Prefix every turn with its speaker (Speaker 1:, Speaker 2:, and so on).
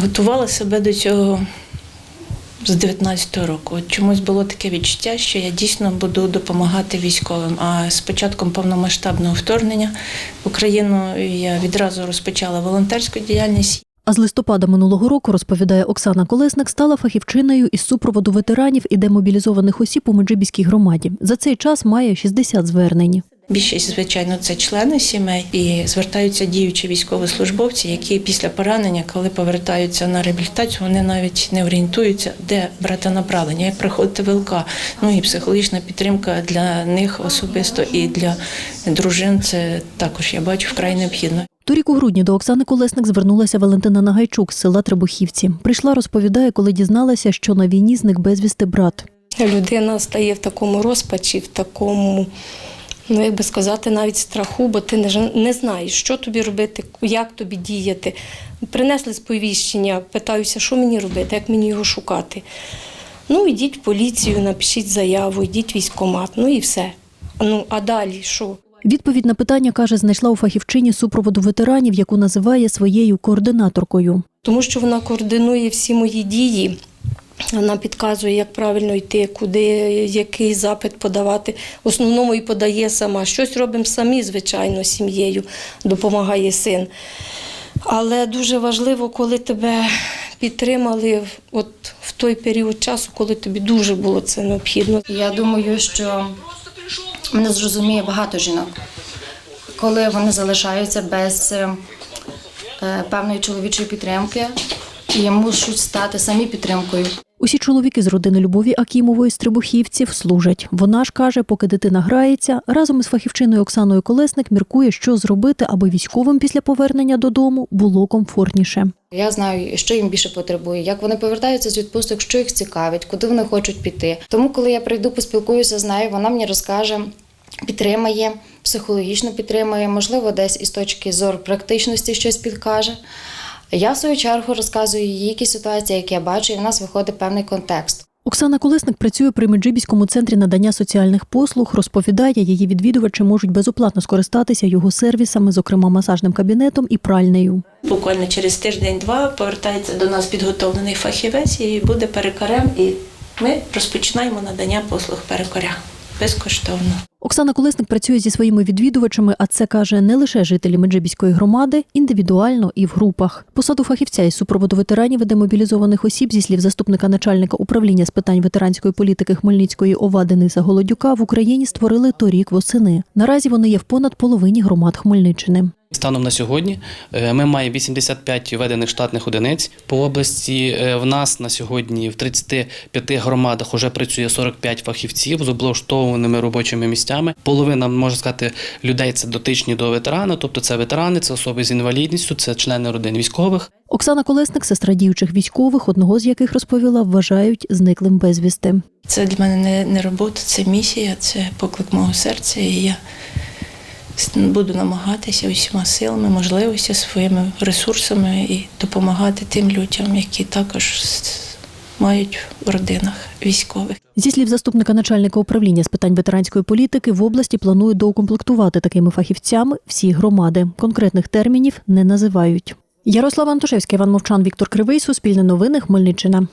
Speaker 1: готувала себе до цього з 19-го року. От чомусь було таке відчуття, що я дійсно буду допомагати військовим. А з початком повномасштабного вторгнення в Україну я відразу розпочала волонтерську діяльність.
Speaker 2: А з листопада минулого року, розповідає Оксана Колесник, стала фахівчиною із супроводу ветеранів і демобілізованих осіб у Меджибіській громаді. За цей час має 60 звернень.
Speaker 1: Більшість, звичайно, це члени сімей і звертаються діючі військовослужбовці, які після поранення, коли повертаються на реабілітацію, вони навіть не орієнтуються, де брати направлення, як проходити ВЛК. Ну і психологічна підтримка для них особисто і для дружин. Це також я бачу вкрай необхідно.
Speaker 2: Торік у грудні до Оксани Колесник звернулася Валентина Нагайчук з села Требухівці. Прийшла, розповідає, коли дізналася, що на війні зник безвісти брат.
Speaker 3: Людина стає в такому розпачі, в такому, ну як би сказати, навіть страху, бо ти не, не знаєш, що тобі робити, як тобі діяти. Принесли сповіщення, питаюся, що мені робити, як мені його шукати. Ну, йдіть в поліцію, напишіть заяву, йдіть в військкомат, ну і все. Ну, а далі що?
Speaker 2: Відповідь на питання каже, знайшла у фахівчині супроводу ветеранів, яку називає своєю координаторкою.
Speaker 3: Тому що вона координує всі мої дії. Вона підказує, як правильно йти, куди, який запит подавати. В основному і подає сама. Щось робимо самі, звичайно, сім'єю, допомагає син. Але дуже важливо, коли тебе підтримали от в той період часу, коли тобі дуже було це необхідно.
Speaker 4: Я думаю, що мене зрозуміє багато жінок, коли вони залишаються без е, е, певної чоловічої підтримки і мусять стати самі підтримкою.
Speaker 2: Усі чоловіки з родини Любові Акімової з Трибухівців служать. Вона ж каже, поки дитина грається, разом із фахівчиною Оксаною Колесник міркує, що зробити, аби військовим після повернення додому було комфортніше.
Speaker 4: Я знаю, що їм більше потребує, як вони повертаються з відпусток, що їх цікавить, куди вони хочуть піти. Тому, коли я прийду, поспілкуюся з нею, вона мені розкаже, підтримає, психологічно підтримає, можливо, десь із точки зору практичності щось підкаже. Я в свою чергу розказую їй які ситуації, які я бачу, і в нас виходить певний контекст.
Speaker 2: Оксана Колесник працює при Меджибіському центрі надання соціальних послуг. Розповідає, її відвідувачі можуть безоплатно скористатися його сервісами, зокрема масажним кабінетом і пральнею.
Speaker 1: Буквально через тиждень-два повертається до нас підготовлений фахівець і буде перекарем. І ми розпочинаємо надання послуг перекоря безкоштовно.
Speaker 2: Оксана Колесник працює зі своїми відвідувачами, а це каже не лише жителі Меджибіської громади, індивідуально і в групах. Посаду фахівця із супроводу ветеранів і демобілізованих осіб, зі слів заступника начальника управління з питань ветеранської політики Хмельницької ОВА Дениса Голодюка в Україні створили торік восени. Наразі вони є в понад половині громад Хмельниччини.
Speaker 5: Станом на сьогодні е, ми маємо 85 введених штатних одиниць по області. Е, В нас на сьогодні в 35 громадах вже працює 45 фахівців з облаштованими робочими місцями. Половина можна сказати людей це дотичні до ветерана, тобто це ветерани, це особи з інвалідністю, це члени родин військових.
Speaker 2: Оксана Колесник, сестра діючих військових, одного з яких розповіла, вважають зниклим безвісти.
Speaker 1: Це для мене не, не робота, це місія, це поклик мого серця. І я буду намагатися усіма силами, можливостями, своїми ресурсами і допомагати тим людям, які також мають в родинах військових.
Speaker 2: Зі слів заступника начальника управління з питань ветеранської політики, в області планують доукомплектувати такими фахівцями всі громади. Конкретних термінів не називають. Ярослава Антошевська, Іван Мовчан, Віктор Кривий, Суспільне новини, Хмельниччина.